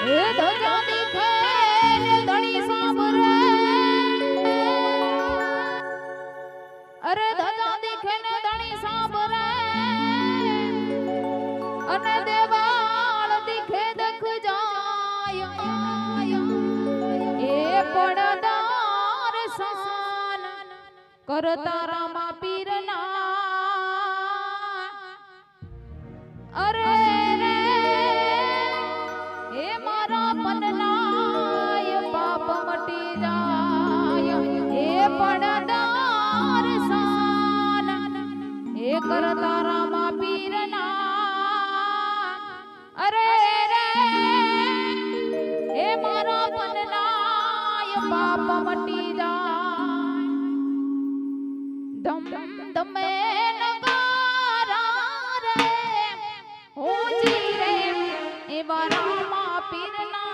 અરે ધજા દીખે ને ધણી સાંભળે કરતા રામા પીરના પનનાય પાપ મટી જાય. ધમ ધમે નગારા રે હોજી રે એવા રામા પીરના